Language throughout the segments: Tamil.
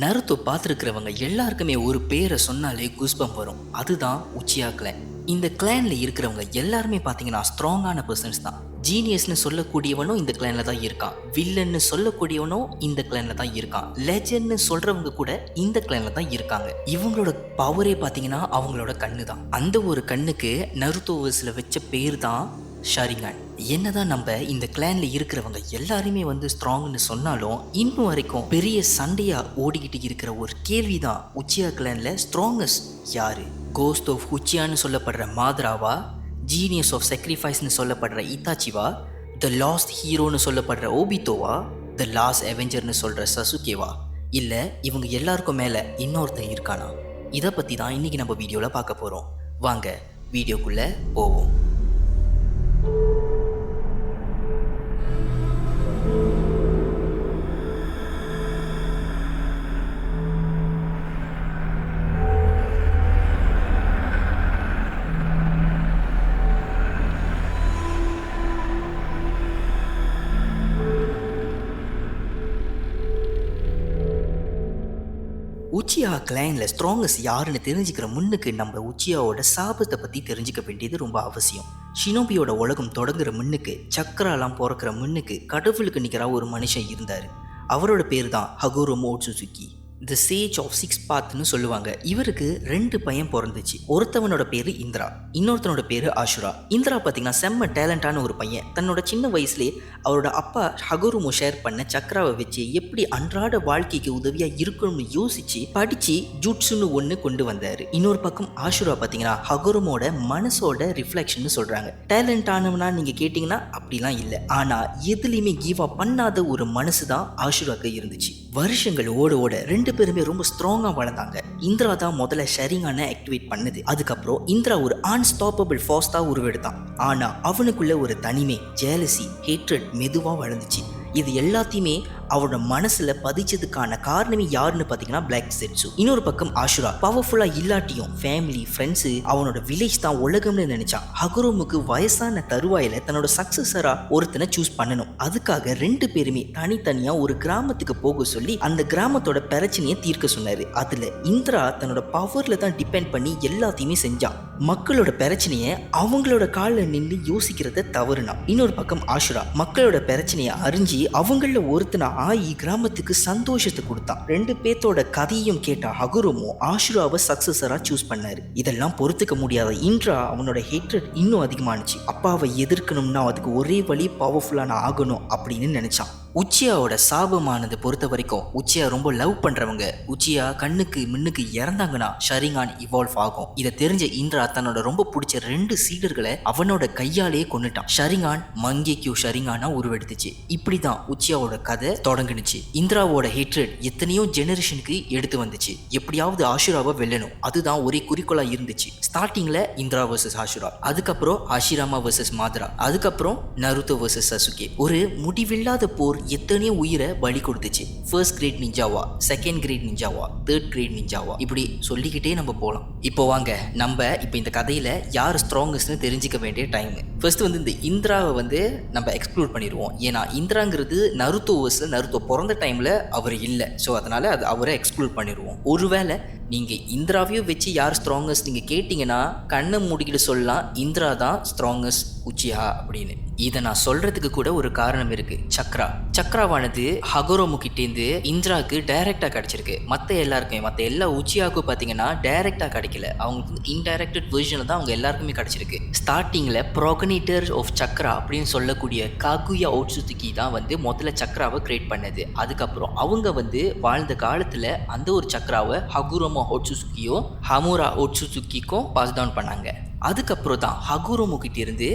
நருத்தோ பார்த்துருக்கிறவங்க எல்லாருக்குமே ஒரு பேரை சொன்னாலே குஸ்பம் வரும். அதுதான் உச்சியா கிளான் இந்த கிளான்ல இருக்கிறவங்க எல்லாருமே பார்த்தீங்கன்னா ஸ்ட்ராங்கான பர்சன்ஸ் தான். ஜீனியஸ்னு சொல்லக்கூடியவனும் இந்த கிளான்ல தான் இருக்கான். வில்லன்னு சொல்லக்கூடியவனும் இந்த கிளான்ல தான் இருக்கான். லெஜன்னு சொல்றவங்க கூட இந்த கிளான்ல தான் இருக்காங்க. இவங்களோட பவரே பார்த்தீங்கன்னா அவங்களோட கண்ணு தான் அந்த ஒரு கண்ணுக்கு நருத்தோவஸில் வச்ச பேர் தான் ஷாரிங்கான் என்னதான் நம்ம இந்த கிளான்ல இருக்கிறவங்க எல்லாருமே வந்து ஸ்ட்ராங்னு சொன்னாலும் இன்னும் வரைக்கும் பெரிய சண்டையா ஓடிக்கிட்டு இருக்கிற ஒரு கேள்வி தான் உச்சியா கிளான்ல ஸ்ட்ராங்கஸ்ட் யாரு? கோஸ்ட் ஆஃப் உச்சியான்னு சொல்லப்படுற மாதராவா? ஜீனியஸ் ஆஃப் sacrificeனு சொல்லப்படுற இத்தாச்சிவா? த லாஸ்ட் ஹீரோன்னு சொல்லப்படுற ஓபித்தோவா த லாஸ்ட் அவெஞ்சர்னு சொல்கிற சசுகேவா இல்லை இவங்க எல்லாருக்கும் மேலே இன்னொருத்தன் இருக்கானா? இதை பற்றி தான் இன்றைக்கி நம்ம வீடியோவில் பார்க்க போகிறோம் வாங்க வீடியோக்குள்ளே போவோம். கிளைனில் ஸ்ட்ராங்கஸ்ட் யாருன்னு தெரிஞ்சுக்கிற முன்னுக்கு நம்ம உச்சியாவோட சாபத்தை பற்றி தெரிஞ்சுக்க வேண்டியது ரொம்ப அவசியம். ஷினோபியோட உலகம் தொடங்குற முன்னுக்கு சக்கராலாம் பிறக்கிற முன்னுக்கு கடவுளுக்கு நிற்கிற ஒரு மனுஷன் இருந்தார். அவரோட பேர் தான் Hagoromo Otsutsuki the sage of six பாத்னு சொல்லுவாங்க. இவருக்கு ரெண்டு பையன் பிறந்துச்சு. ஒருத்தவனோட பேர் இந்திரா. இன்னொருத்தனோட பேர் ஆஷுரா. இந்திரா பார்த்தீங்கன்னா செம்ம டேலண்டான ஒரு பையன். தன்னோட சின்ன வயசுலேயே அவரோட அப்பா ஹகுருமோ ஷேர் பண்ண சக்கராவை வச்சு எப்படி அன்றாட வாழ்க்கைக்கு உதவியாக இருக்கணும்னு யோசிச்சு படித்து ஜூட்ஸுன்னு ஒன்று கொண்டு வந்தார். இன்னொரு பக்கம் ஆஷுரா பார்த்தீங்கன்னா ஹகுருமோட மனசோட ரிஃப்ளெக்ஷன் சொல்கிறாங்க டேலண்டானவனா நீங்கள் கேட்டிங்கன்னா அப்படிலாம் இல்லை. ஆனால் எதுலேயுமே கிவ் அப் பண்ணாத ஒரு மனசு தான் ஆஷுராக்கு இருந்துச்சு. வருஷங்கள் ஓட ஓட ரெண்டு பேருமே ரொம்ப ஸ்ட்ராங்காக வளர்ந்தாங்க. இந்திரா தான் முதல்ல ஷரிங்கான ஆக்டிவேட் பண்ணுது. அதுக்கப்புறம் இந்திரா ஒரு அன்ஸ்டாப்பபிள் ஃபாஸ்டாக தான் உருவெடுத்தான். ஆனால் அவனுக்குள்ள ஒரு தனிமை ஜேலசி ஹேட்ரட் மெதுவாக வளர்ந்துச்சு. இது எல்லாத்தையுமே அவரோட மனசுல பதிச்சதுக்கான காரணமே யாருன்னு பார்த்தீங்கன்னா பிளாக் செட்ஸு இன்னொரு பக்கம் ஆஷுரா பவர்ஃபுல்லா இல்லாட்டியும் ஃபேமிலி ஃப்ரெண்ட்ஸு அவனோட வில்லேஜ் தான் உலகம்னு நினைச்சான் ஹகுரோமுக்கு வயசான தருவாயில தன்னோட சக்சஸரா ஒருத்தனை சூஸ் பண்ணணும். அதுக்காக ரெண்டு பேருமே தனித்தனியா ஒரு கிராமத்துக்கு போக சொல்லி அந்த கிராமத்தோட பிரச்சனையை தீர்க்க சொன்னாரு. அதுல இந்திரா தன்னோட பவர்ல தான் டிபெண்ட் பண்ணி எல்லாத்தையுமே செஞ்சான் மக்களோட பிரச்சனையை அவங்களோட காலில் நின்று யோசிக்கிறத தவறுனா. இன்னொரு பக்கம் ஆஷுரா மக்களோட பிரச்சனையை அறிஞ்சு அவங்கள ஒருத்தனை ஆயி கிராமத்துக்கு சந்தோஷத்தை கொடுத்தான். ரெண்டு பேத்தோட கதையும் கேட்ட அகுருமோ ஆஷுராவை சக்சஸரா சூஸ் பண்ணாரு. இதெல்லாம் பொறுத்துக்க முடியாத இன்றா அவனோட ஹேட்ரட் இன்னும் அதிகமானுச்சு. அப்பாவை எதிர்க்கணும்னா அதுக்கு ஒரே வழி பவர்ஃபுல்லான ஆகணும் அப்படின்னு நினைச்சான். உச்சியாவோட சாபமானது பொறுத்த வரைக்கும் உச்சியா ரொம்ப லவ் பண்றவங்க. உச்சியா கண்ணுக்கு மின்னுக்கு இறந்தாங்கன்னா ஷரிங்கான் இவால்வ் ஆகும். இதை தெரிஞ்ச இந்திரா தன்னோட ரொம்ப பிடிச்ச ரெண்டு சீடர்களை அவனோட கையாலேயே கொண்டுட்டான் ஷரிங்கான் மங்கேக்யூ ஷரிங்கானா உருவெடுத்துச்சு. இப்படிதான் உச்சியாவோட கதை தொடங்குனுச்சு. இந்திராவோட ஹேட்ரட் எத்தனையோ ஜெனரேஷனுக்கு எடுத்து வந்துச்சு. எப்படியாவது ஆஷுராவை வெல்லணும். அதுதான் ஒரே குறிக்கோளா இருந்துச்சு. ஸ்டார்டிங்ல இந்திரா வர்சஸ் ஆஷுரா. அதுக்கப்புறம் ஆஷிராமா வர்சஸ் மாத்ரா. அதுக்கப்புறம் நருத்தோ வர்சஸ் சசுகே. ஒரு முடிவில்லாத போர் எத்தனையோ உயிரை பலி கொடுத்துச்சு. ஃபர்ஸ்ட் கிரேட் நிஞ்சாவா செகண்ட் கிரேட் நிஞ்சாவா தேர்ட் கிரேட் நிஞ்சாவா இப்படி சொல்லிக்கிட்டே நம்ம போகலாம் இப்போ வாங்க நம்ம இப்போ இந்த கதையில் யார் ஸ்ட்ராங்கஸ்ட்னு தெரிஞ்சிக்க வேண்டிய டைம் ஃபர்ஸ்ட் வந்து இந்த இந்திராவை வந்து நம்ம எக்ஸ்ப்ளோர் பண்ணிடுவோம். ஏன்னா இந்திராங்கிறது நருத்தோ வர்ஸ்ல நருத்தோ பிறந்த டைமில் அவர் இல்லை. ஸோ அதனால் அது அவரை எக்ஸ்க்ளூட் பண்ணிடுவோம். ஒருவேளை நீங்கள் இந்திராவையும் வச்சு யார் ஸ்ட்ராங்கஸ்ட் நீங்கள் கேட்டிங்கன்னா கண்ணை மூடிக்கிட்டு சொல்லலாம் இந்திரா தான் ஸ்ட்ராங்கஸ்ட் உச்சியா அப்படின்னு. இதை நான் சொல்றதுக்கு கூட ஒரு காரணம் இருக்கு. சக்ரா. சக்ராவானது ஹகோரோமு கிட்டேந்து இந்திராக்கு டைரக்டா கிடைச்சிருக்கு. மற்ற எல்லாருக்கும் மற்ற எல்லா உச்சியாவுக்கும் பார்த்தீங்கன்னா டைரக்டா கிடைக்கல. அவங்களுக்கு இன்டைரக்டட் வெர்ஷனில் தான் அவங்க எல்லாருக்குமே கிடைச்சிருக்கு. ஸ்டார்டிங்கில் ப்ரோகனேட்டர் ஆஃப் சக்ரா அப்படின்னு சொல்லக்கூடிய காகுயா ஓட்சுத்துக்கி தான் வந்து முதல்ல சக்ராவை கிரியேட் பண்ணது. அதுக்கப்புறம் அவங்க வந்து வாழ்ந்த காலத்தில் அந்த ஒரு சக்ராவை ஹகுரோமா ஓட்சுசுக்கியோ ஹமுரா ஓட்சுசுக்கிக்கும் பாஸ் டவுன் பண்ணாங்க. அதுக்கப்புறம் தான் ஹகுரோமு கிட்ட இருந்து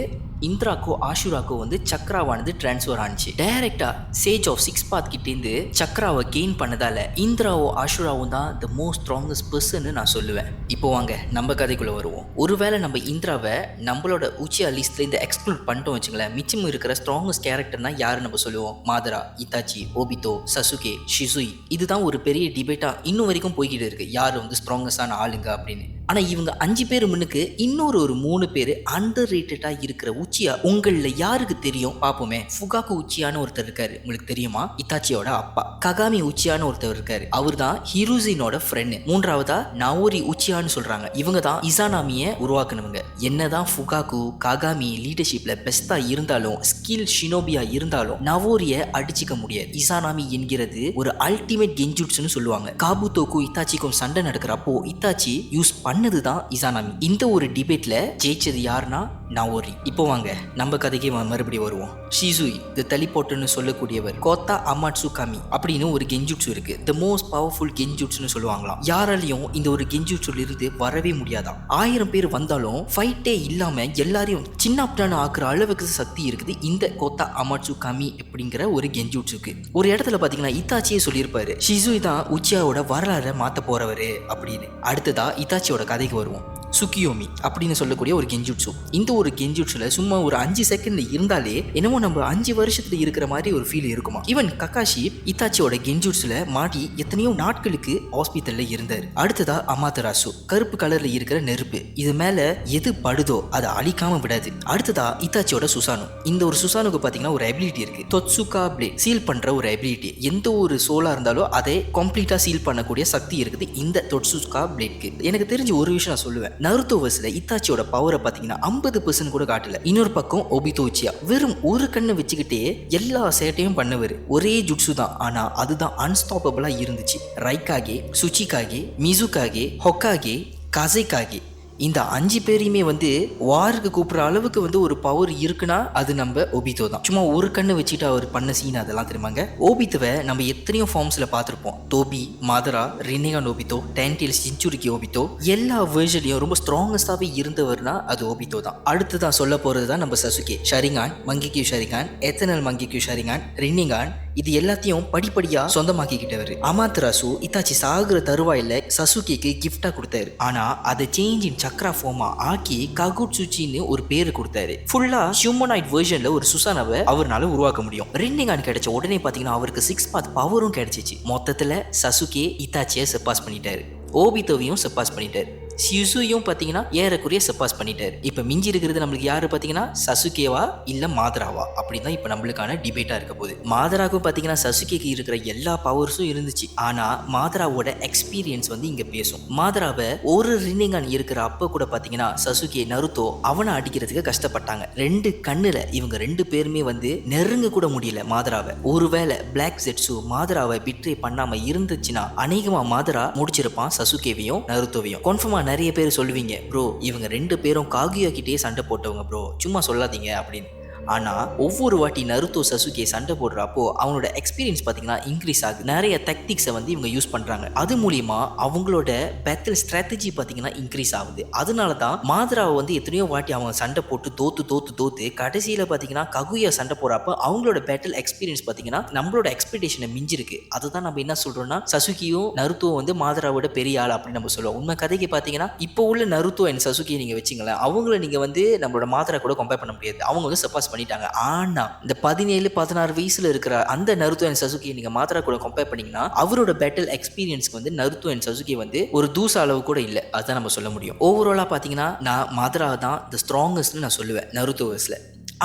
இந்திராக்கோ ஆஷுராக்கோ வந்து சக்ராவானது டிரான்ஸ்ஃபர் ஆனிச்சு. டைரக்டா சேஜ் ஆஃப் சிக்ஸ் பாத் கிட்டேருந்து சக்ராவை கெயின் பண்ணதால இந்திராவோ ஆஷுராவும் தான் த மோஸ்ட் ஸ்ட்ராங்கஸ்ட் பர்சன் நான் சொல்லுவேன். இப்போ வாங்க நம்ம கதைக்குள்ள வருவோம். ஒருவேளை நம்ம இந்திராவை நம்மளோட உச்சியா லிஸ்ட்ல இந்த எக்ஸ்க்ளூட் பண்ணிட்டோம் வச்சுங்களேன் மிச்சம் இருக்கிற ஸ்ட்ராங்கஸ்ட் கேரக்டர்னா யாரு நம்ம சொல்லுவோம்? Madara Itachi Obito Sasuke Shisui. இதுதான் ஒரு பெரிய டிபேட்டா இன்னும் வரைக்கும் போய்கிட்டு இருக்கு. யார் வந்து ஸ்ட்ராங்கஸ்டான ஆளுங்க அப்படின்னு. ஆனா இவங்க அஞ்சு பேர் முன்னுக்கு இன்னொரு ஒரு மூணு பேர் அண்டர் ரேட்டடா இருக்கிற உச்சியா உங்களில் யாருக்கு தெரியும்? பார்ப்போமே ஃபுகாக்கு உச்சியான்னு ஒருத்தர் இருக்காரு. உங்களுக்கு தெரியுமா? இத்தாச்சியோட அப்பா. ககாமி உச்சியான்னு ஒருத்தர் இருக்காரு. அவர் தான் ஹிரூசினோட ஃப்ரெண்டு மூன்றாவதா நவோரி உச்சியான்னு சொல்றாங்க. இவங்க தான் இசானாமியை உருவாக்குனவங்க. என்னதான் ஃபுகாக்கு ககாமி லீடர்ஷிப்ல பெஸ்டா இருந்தாலும் ஸ்கில் ஷினோபியா இருந்தாலும் நவோரிய அடிச்சுக்க முடியாது. இசானாமி என்கிறது ஒரு அல்டிமேட் கெஞ்சுட்ஸ்னு சொல்லுவாங்க. காபுத்தோக்கும் இத்தாச்சிக்கும் சண்டை நடக்கிறப்போ இத்தாச்சி யூஸ் பண்ணது தான் இசானாமி. இந்த ஒரு டிபேட்ல ஜெயிச்சது யாருன்னா நவோரி இப்போ வாங்க நம்ம கதைக்கு மறுபடியும் வருவோம். ஷிசுய் த தலிப்போட்டுன்னு சொல்லக்கூடியவர். கோத்தா அமாட்சு காமி அப்படின்னு ஒரு கெஞ்சுட்ஸு இருக்கு. த மோஸ்ட் பவர்ஃபுல் கெஞ்சுட்ஸ்னு சொல்லுவாங்களாம். யாராலையும் இந்த ஒரு கெஞ்சுட்ஸுல இருந்து வரவே முடியாதான் ஆயிரம் பேர் வந்தாலும் ஃபைட்டே இல்லாம எல்லாரையும் சின்ன அப்டான ஆக்குற அளவுக்கு சக்தி இருக்குது இந்த கோத்தா அமாட்சு காமி அப்படிங்கிற ஒரு கெஞ்சுட்ஸுக்கு ஒரு இடத்துல பாத்தீங்கன்னா இத்தாச்சியே சொல்லியிருப்பாரு. ஷிசுய் தான் உச்சியாவோட வரலாறை மாத்த போறவரு அப்படின்னு. அடுத்ததா இத்தாச்சியோட கதைக்கு வருவோம். சுக்கியோமி அப்படின்னு சொல்லக்கூடிய ஒரு கெஞ்சுட்ஸு இந்த ஒரு கெஞ்சுட்ஸில் சும்மா ஒரு அஞ்சு செகண்ட் இருந்தாலே என்னமோ நம்ம அஞ்சு வருஷத்துல இருக்கிற மாதிரி ஒரு ஃபீல் இருக்குமா? ஈவன் கக்காஷி இத்தாச்சியோட கெஞ்சுட்ஸில் மாட்டி எத்தனையோ நாட்களுக்கு ஹாஸ்பிட்டலில் இருந்தார். அடுத்ததா அமாதராசு கருப்பு கலர்ல இருக்கிற நெருப்பு. இது மேல எது படுதோ அதை அழிக்காம விடாது. அடுத்ததா இத்தாச்சியோட சுசானு. இந்த ஒரு சுசானுக்கு பார்த்தீங்கன்னா ஒரு எபிலிட்டி இருக்கு. தொட்சுகா பிளே சீல் பண்ற ஒரு எபிலிட்டி எந்த ஒரு சோலா இருந்தாலும் அதை கம்ப்ளீட்டா சீல் பண்ணக்கூடிய சக்தி இருக்குது இந்த தொட்சுகா பிளேட்க்கு எனக்கு தெரிஞ்ச ஒரு விஷயம் நான் சொல்லுவேன். நருத்தோ வர்ஸ்ல இத்தாச்சியோட பவரை பார்த்தீங்கன்னா ஐம்பது பர்சன்ட் கூட காட்டல. இன்னொரு பக்கம் ஒபிதோச்சியா வெறும் ஒரு கண்ணை வச்சுக்கிட்டே எல்லா சேட்டையும் பண்ணவர். ஒரே ஜுட்ஸு தான். ஆனா அதுதான் அன்ஸ்டாப்பபிளா இருந்துச்சு. ரைக்காகே சுச்சிக்காகே மிசுக்காகே ஹொக்காகே கசைக்காகே இந்த அஞ்சு பேரையுமே வந்து வாருக்கு கூப்பிட்ற அளவுக்கு வந்து ஒரு பவர் இருக்குன்னா அது நம்ம ஒபித்தோ தான். சும்மா ஒரு கண்ணு வச்சுட்டு அவர் பண்ண சீன் அதெல்லாம் தெரியுமாங்க? ஓபித்துவை நம்ம எத்தனையோ ஃபார்ம்ஸில் பார்த்துருப்போம். டோபி மாதரா ரினிகான் ஓபித்தோ டென்டில் செஞ்சுரிக்கு ஓபித்தோ எல்லா வேர்ஷன்லையும் ரொம்ப ஸ்ட்ராங்கஸ்டாகவே இருந்தவர்னா அது ஓபித்தோ தான். அடுத்து தான் சொல்ல போகிறது தான் நம்ம சசுகே. ஷரிகான் மங்கிக்யூ ஷரிகான் எத்தனல் மங்கிக்யூ ஷரிகான் ரின்னிகான் இது எல்லாத்தையும் படிப்படியா சொந்தமாக்கிக்கிட்டவர். அமாத்ராசு இத்தாச்சி சாகுற தருவாயில சசுகேக்கு கிஃப்டா கொடுத்தாரு. ஆனா அதை சேஞ்ச் இன் சக்ரா ஃபோமா ஆக்கி ககுட்சுச்சின்னு ஒரு பேரு கொடுத்தாரு. ஃபுல்லா ஹியூமனாய்ட் வேர்ஷன்ல ஒரு சுசானாவை அவர்னால உருவாக்க முடியும். ரின்னிகான் கிடைச்ச உடனே பாத்தீங்கன்னா அவருக்கு சிக்ஸ் பாத் பவரும் கிடைச்சிச்சு. மொத்தத்துல சசுகே இத்தாச்சியை செப்பாஸ் பண்ணிட்டாரு. ஓபித்தோவையும் செப்பாஸ் பண்ணிட்டாரு. சிசுயும் பார்த்தீங்கன்னா ஏறக்குறைய சப்பாஸ் பண்ணிட்டார். இப்போ மிஞ்சி இருக்கிறது நம்மளுக்கு யார் பார்த்தீங்கன்னா? சசுகேவா இல்லை மாதராவா? அப்படின்னு தான் இப்போ நம்மளுக்கான டிபேட்டாக இருக்க போகுது. மாதராவுக்கும் பார்த்தீங்கன்னா சசுகேக்கு இருக்கிற எல்லா பவர்ஸும் இருந்துச்சு. ஆனால் மாதராவோட எக்ஸ்பீரியன்ஸ் வந்து இங்கே பேசும். மாதராவை ஒரு ரின்னிங்கான் இருக்கிற அப்போ கூட பார்த்தீங்கன்னா சசுகே நருத்தோ அவனை அடிக்கிறதுக்கு கஷ்டப்பட்டாங்க. ரெண்டு கண்ணில் இவங்க ரெண்டு பேருமே வந்து நெருங்க கூட முடியல மாதராவை. ஒருவேளை பிளாக் ஜெட்ஸு மாதராவை பிட்ரே பண்ணாமல் இருந்துச்சுன்னா அநேகமாக மாதரா முடிச்சிருப்பான் சசுகேவையும் நருத்தோவையும். கன்ஃபார்மா நிறைய பேர் சொல்லுவீங்க ப்ரோ இவங்க ரெண்டு பேரும் காகியோ கிட்டேயே சண்டை போட்டவங்க ப்ரோ சும்மா சொல்லாதீங்க அப்படின்னு. ஆனால் ஒவ்வொரு வாட்டி நருத்தோ சசுகே சண்டை போடுறப்போ அவனோட எக்ஸ்பீரியன்ஸ் பார்த்தீங்கன்னா இன்க்ரீஸ் ஆகுது. நிறைய டெக்னிக்ஸை வந்து இவங்க யூஸ் பண்ணுறாங்க அது மூலியமா அவங்களோட பேட்டில் ஸ்ட்ராட்டஜி பார்த்தீங்கன்னா இன்க்ரீஸ் ஆகுது. அதனால தான் மாதராவை வந்து எத்தனையோ வாட்டி அவங்க சண்டை போட்டு தோத்து தோத்து தோத்து கடைசியில் பார்த்தீங்கன்னா ககுயா சண்டை போடுறப்ப அவங்களோட பேட்டில் எக்ஸ்பீரியன்ஸ் பார்த்தீங்கன்னா நம்மளோட எக்ஸ்பெக்டேஷனை மிஞ்சிருக்கு. அதுதான் நம்ம என்ன சொல்கிறோன்னா சசுகியும் நருத்தோ வந்து மாதராவோட பெரிய ஆள் அப்படின்னு நம்ம சொல்லுவோம். உண்மை கதைக்கு பார்த்தீங்கன்னா இப்போ உள்ள நருத்தோ அண்ட் சசுகியை நீங்கள் வச்சிங்களேன் அவங்கள நீங்கள் வந்து நம்மளோட மாதரா கூட கம்பேர் பண்ண முடியாது. அவங்க வந்து சப்பாஸ் பண்ணிட்டாங்க. ஆனா இந்த பதினேழு பதினாறு வயசுல இருக்கிற அந்த நருத்தோ அண்ட் சசுகி நீங்க மாத்திரா கூட கம்பேர் பண்ணீங்கன்னா அவரோட பேட்டில் எக்ஸ்பீரியன்ஸ்க்கு வந்து நருத்தோ அண்ட் சசுகி வந்து ஒரு தூச அளவு கூட இல்லை. அதுதான் நம்ம சொல்ல முடியும். ஓவராலா பார்த்தீங்கன்னா நான் மாத்ரா தான் த ஸ்ட்ராங்கஸ்ட்னு நான் சொல்லுவேன் நருத்தோவர்ஸ்ல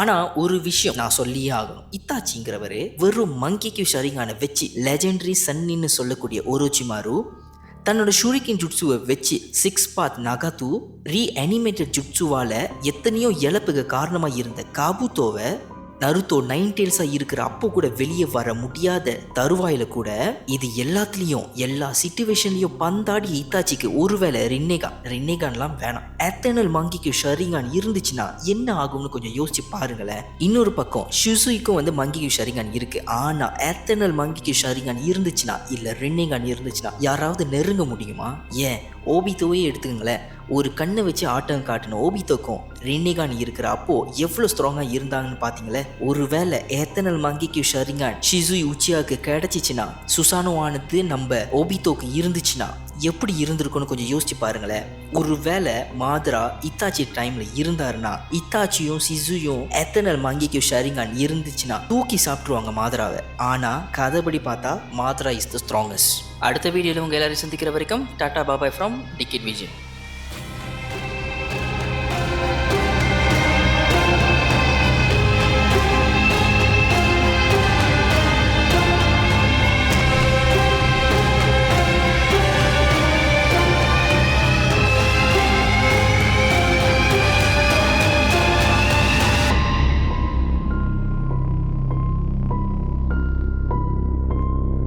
ஆனா ஒரு விஷயம் நான் சொல்லியே ஆகணும். இத்தாச்சிங்கிறவரு வெறும் மங்கிக்கு ஷரிங்கான வச்சு லெஜெண்டரி சன்னின்னு சொல்லக்கூடிய ஒரோச்சிமாரு தன்னோட ஷூரிக்கின் ஜுட்ஸுவை வச்சு சிக்ஸ் பாத் நகத்து ரீ அனிமேட்டட் ஜுட்சுவால எத்தனையோ இழப்புக்கு காரணமாக இருந்த காபுத்தோவை நருத்தோ நைன்டேல்ஸா இருக்கிற அப்போ கூட வெளியே வர முடியாத தருவாயில கூட இது எல்லாத்துலேயும் எல்லா சுச்சுவேஷன்லையும் பந்தாடி இத்தாச்சிக்கு ஒருவேளை ரின்னேகான் ரின்னேகான்லாம் வேணாம். எத்தனல் மங்கிக்கு ஷரிங்கான் இருந்துச்சுன்னா என்ன ஆகும்னு கொஞ்சம் யோசிச்சு பாருங்களேன். இன்னொரு பக்கம் ஷிசுய்க்கும் வந்து மங்கிக்கு ஷரிங்கான் இருக்கு. ஆனா எத்தனல் மங்கிக்கு ஷரிங்கான் இருந்துச்சுன்னா இல்ல ரின்னேகான் இருந்துச்சுன்னா யாராவது நெருங்க முடியுமா? ஏன்? ஓபித்தோவே எடுத்துக்கங்களேன். ஒரு கண்ணை வச்சு ஆட்டம் காட்டின ஓபித்தோக்கும் ரின்னிகான் இருக்கிற அப்போ எவ்வளோ ஸ்ட்ராங்காக இருந்தாங்கன்னு பார்த்தீங்களே ஒருவேளை ஏத்தனல் மங்கிக்கு ஷரிங்கான் ஷிசுய் உச்சியாவுக்கு கிடைச்சிச்சுன்னா சுசானோ ஆனது நம்ம ஓபித்தோக்கு இருந்துச்சுன்னா எப்படி இருந்திருக்கும்னு கொஞ்சம் யோசிச்சு பாருங்களேன். ஒருவேளை மாதரா இத்தாச்சி டைம்ல இருந்தாருன்னா இத்தாச்சியும் சிசுயும் எத்தனல் மங்கிக்கு ஷரிங்கான் இருந்துச்சுன்னா தூக்கி சாப்பிட்ருவாங்க மாதராவை. ஆனால் கதைப்படி பார்த்தா மாதரா இஸ் த ஸ்ட்ராங்கஸ்ட் அடுத்த வீடியோவில் உங்கள் எல்லாரையும் சந்திக்கிற வரைக்கும் tata bye bye from ticket Vijay